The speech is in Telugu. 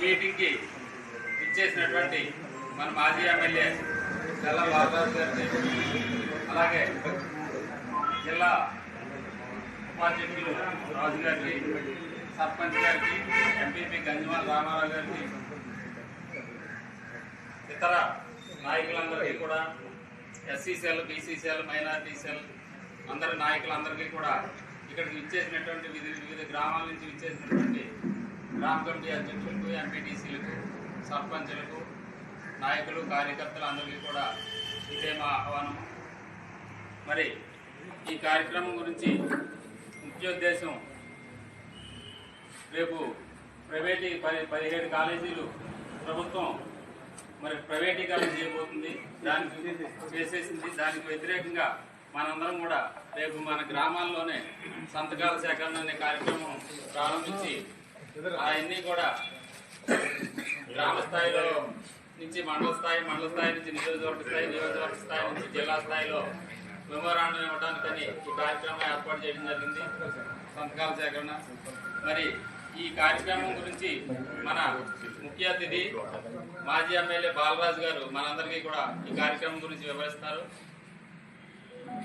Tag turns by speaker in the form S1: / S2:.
S1: మీటింగ్కి ఇచ్చేసినటువంటి మన మాజీ ఎమ్మెల్యే తెల్ల బాలరాజు గారిని అలాగే జిల్లా ఉపాధ్యక్షులు రాజు గారికి సర్పంచ్ గారికి ఎంపీపీ గంజమాల రామారావు గారికి ఇతర నాయకులందరికీ కూడా ఎస్సీసీఎల్ బీసీసీఎల్ మైనార్టీ సెల్ అందరి నాయకులందరికీ కూడా ఇక్కడికి ఇచ్చేసినటువంటి వివిధ వివిధ గ్రామాల నుంచి ఇచ్చేసినటువంటి గ్రామ కమిటీ అధ్యక్షులకు ఎంపీటీసీలకు సర్పంచులకు నాయకులు కార్యకర్తలు అందరికీ కూడా ఇదే మా ఆహ్వానం. మరి ఈ కార్యక్రమం గురించి ముఖ్యోద్దేశం రేపు ప్రైవేటీ పది పదిహేడు కాలేజీలు ప్రభుత్వం మరి ప్రైవేటీకరణ చేయబోతుంది. దానికి చేసేసింది. దానికి వ్యతిరేకంగా మనందరం కూడా రేపు మన గ్రామాల్లోనే సంతకాల సేకరణ అనే కార్యక్రమం ప్రారంభించి అవన్నీ కూడా గ్రామ స్థాయిలో నుంచి మండల స్థాయి మండల స్థాయి నుంచి నియోజకవర్గ స్థాయి నియోజకవర్గ స్థాయి నుంచి జిల్లా స్థాయిలో మెమోరాండం ఇవ్వడానికని ఈ కార్యక్రమం ఏర్పాటు చేయడం జరిగింది. సంతకాల సేకరణ. మరి ఈ కార్యక్రమం గురించి మన ముఖ్య అతిథి మాజీ ఎమ్మెల్యే బాలరాజు గారు మనందరికీ కూడా ఈ కార్యక్రమం గురించి వివరిస్తారు.